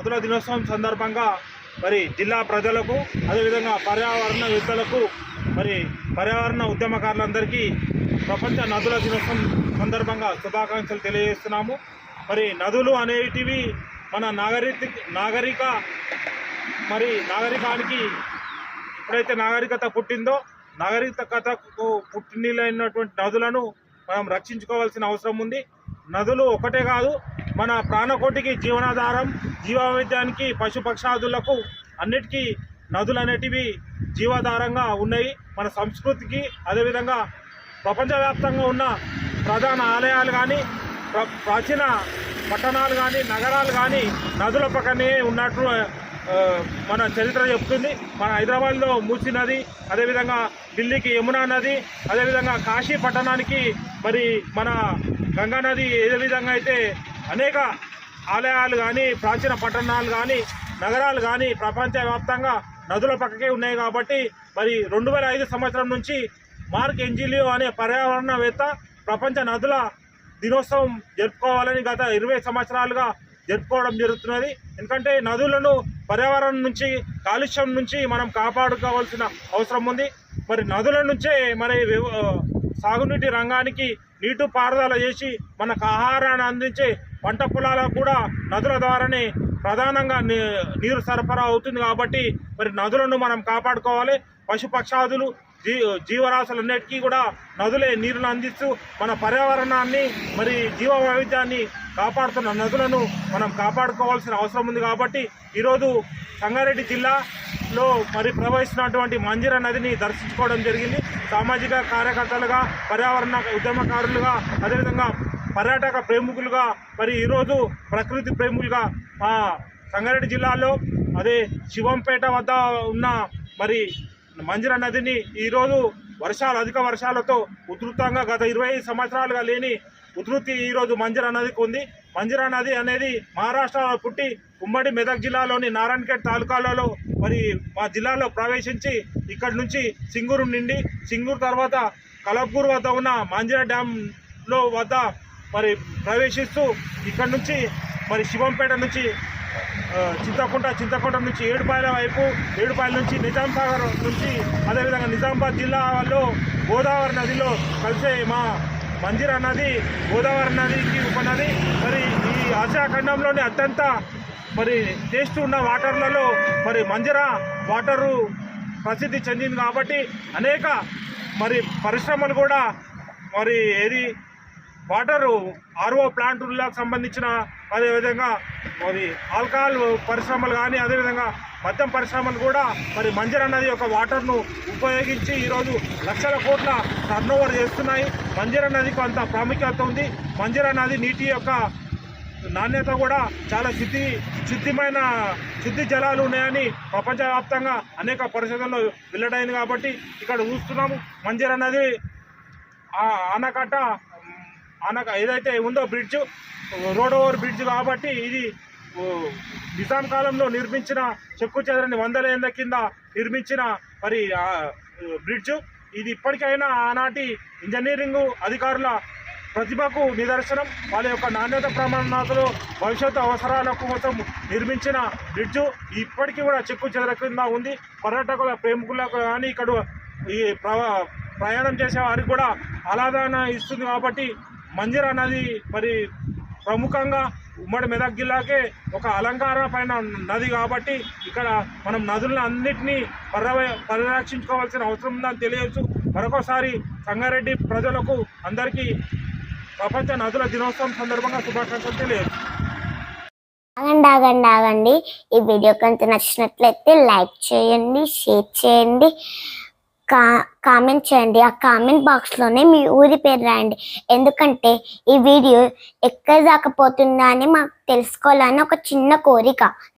నదుల దినోత్సవం సందర్భంగా మరి జిల్లా ప్రజలకు అదేవిధంగా పర్యావరణ వేత్తలకు మరి పర్యావరణ ఉద్యమకారులందరికీ ప్రపంచ నదుల దినోత్సవం సందర్భంగా శుభాకాంక్షలు తెలియజేస్తున్నాము. మరి నదులు అనేటివి మన నాగరిక నాగరిక మరి నాగరికానికి ఎప్పుడైతే నాగరికత పుట్టిందో నాగరికతకు పుట్టినీళ్ళైనటువంటి నదులను మనం రక్షించుకోవాల్సిన అవసరం ఉంది. నదులు ఒకటే కాదు మన ప్రాణకోటికి జీవనాధారం జీవవైద్యానికి పశుపక్షాదులకు అన్నిటికీ నదులు అనేటివి జీవాధారంగా ఉన్నాయి. మన సంస్కృతికి అదేవిధంగా ప్రపంచవ్యాప్తంగా ఉన్న ప్రధాన ఆలయాలు కానీ ప్రాచీన పట్టణాలు కానీ నగరాలు కానీ నదుల పక్కనే ఉన్నట్టు మన చరిత్ర చెప్తుంది. మన హైదరాబాద్లో మూసీ నది అదేవిధంగా ఢిల్లీకి యమునా నది అదేవిధంగా కాశీ పట్టణానికి మరి మన గంగా నది ఏ విధంగా అయితే అనేక ఆలయాలు కానీ ప్రాచీన పట్టణాలు కానీ నగరాలు కానీ ప్రపంచవ్యాప్తంగా నదుల పక్కకే ఉన్నాయి కాబట్టి మరి రెండు వేల ఐదు సంవత్సరం నుంచి మార్క్ ఎంజిలియో అనే పర్యావరణవేత్త ప్రపంచ నదుల దినోత్సవం జరుపుకోవాలని గత ఇరవై సంవత్సరాలుగా జరుపుకోవడం జరుగుతున్నది. ఎందుకంటే నదులను పర్యావరణం నుంచి కాలుష్యం నుంచి మనం కాపాడుకోవాల్సిన అవసరం ఉంది. మరి నదుల నుంచే మరి వ్యవ- సాగునీటి రంగానికి నీటి పారుదల చేసి మనకు ఆహారాన్ని అందించే పంట పొలాలకు కూడా నదుల ద్వారానే ప్రధానంగా నీ- నీరు సరఫరా అవుతుంది కాబట్టి మరి నదులను మనం కాపాడుకోవాలి. పశుపక్షాదులు జీ జీవరాశులన్నిటికీ కూడా నదులే నీరును అందిస్తూ మన పర్యావరణాన్ని మరి జీవ వైవిధ్యాన్ని కాపాడుతున్న నదులను మనం కాపాడుకోవాల్సిన అవసరం ఉంది కాబట్టి ఈరోజు సంగారెడ్డి జిల్లాలో మరి ప్రవహిస్తున్నటువంటి మంజిర నదిని దర్శించుకోవడం జరిగింది. సామాజిక కార్యకర్తలుగా పర్యావరణ ఉద్యమకారులుగా అదేవిధంగా పర్యాటక ప్రేమికులుగా మరి ఈరోజు ప్రకృతి ప్రేమికులుగా మా సంగారెడ్డి జిల్లాలో అదే శివంపేట వద్ద ఉన్న మరి మంజర నదిని ఈరోజు వర్షాలు అధిక వర్షాలతో ఉధృతంగా గత ఇరవై ఐదు సంవత్సరాలుగా లేని ఉధృతి ఈరోజు మంజరా నదికి ఉంది. మంజరా నది అనేది మహారాష్ట్రలో పుట్టి ఉమ్మడి మెదక్ జిల్లాలోని నారాయణఖేడ్ తాలూకాలలో మరి మా జిల్లాలో ప్రవేశించి ఇక్కడి నుంచి సింగూరు నిండి సింగూరు తర్వాత కలపూర్ వద్ద ఉన్న మంజరా డ్యాంలో వద్ద మరి ప్రవేశిస్తూ ఇక్కడ నుంచి మరి శివంపేట నుంచి చింతకుంట చింతకుంట నుంచి ఏడుపాయల వైపు ఏడుపాయల నుంచి నిజాంసాగర్ నుంచి అదేవిధంగా నిజామాబాద్ జిల్లాలో గోదావరి నదిలో కలిసే మా మంజిరా నది గోదావరి నదికి ఉపనది మరి ఈ ఆసియా ఖండంలోని అత్యంత మరి టేస్ట్ ఉన్న వాటర్లలో మరి మంజిరా వాటరు ప్రసిద్ధి చెందింది కాబట్టి అనేక మరి పరిశ్రమలు కూడా మరి ఏది వాటరు ఆర్ఓ ప్లాంట్లకు సంబంధించిన అదేవిధంగా మరి ఆల్కహాల్ పరిశ్రమలు కానీ అదేవిధంగా మద్యం పరిశ్రమలు కూడా మరి మంజర్ అన్నది యొక్క వాటర్ను ఉపయోగించి ఈరోజు లక్షల కోట్ల టర్న్ ఓవర్ చేస్తున్నాయి. మంజర్ నదికి అంత ప్రాముఖ్యత ఉంది. మంజర్ నది నీటి యొక్క నాణ్యత కూడా చాలా శుద్ధి శుద్ధిమైన శుద్ధి జలాలు ఉన్నాయని ప్రపంచవ్యాప్తంగా అనేక పరిశోధనలు వెల్లడైంది కాబట్టి ఇక్కడ చూస్తున్నాము. మంజరా నది ఆనకట్ట ఆనక ఏదైతే ఉందో బ్రిడ్జ్ రోడ్ ఓవర్ బ్రిడ్జ్ కాబట్టి ఇది నిజాం కాలంలో నిర్మించిన చెక్కు చెదరని వందల ఏళ్ళ కింద నిర్మించిన మరి బ్రిడ్జ్. ఇది ఇప్పటికైనా ఆనాటి ఇంజనీరింగ్ అధికారుల ప్రతిభకు నిదర్శనం. వాళ్ళ యొక్క నాణ్యత ప్రమాణాలు భవిష్యత్తు అవసరాల కోసం నిర్మించిన బ్రిడ్జు ఇప్పటికీ కూడా చెక్కు చెదరకుండా ఉంది. పర్యాటకుల ప్రేమికులకు కానీ ఇక్కడ ఈ ప్రవా ప్రయాణం చేసే వారికి కూడా ఆలాదన ఇస్తుంది కాబట్టి మంజిరా నది మరి ప్రముఖంగా ఉమ్మడి మెదక్ జిల్లాకే ఒక అలంకార పైన నది కాబట్టి ఇక్కడ మనం నదులను అన్నింటినీ పర్యవ పరిరక్షించుకోవాల్సిన అవసరం ఉందని తెలియచ్చు మరొకసారి సంగారెడ్డి ప్రజలకు అందరికీ ప్రపంచ నదుల దినోత్సవం సందర్భంగా శుభాకాంక్షలు తెలియచ్చు ఆగండి ఆగండి ఆగండి. ఈ వీడియో కనుక నచ్చినట్లయితే లైక్ చేయండి షేర్ చేయండి. కా కామెంట్ చేయండి. ఆ కామెంట్ బాక్స్లోనే మీ ఊరి పేరు రాయండి. ఎందుకంటే ఈ వీడియో ఎక్కడ దాకా పోతుందా అని మాకు తెలుసుకోవాలని ఒక చిన్న కోరిక.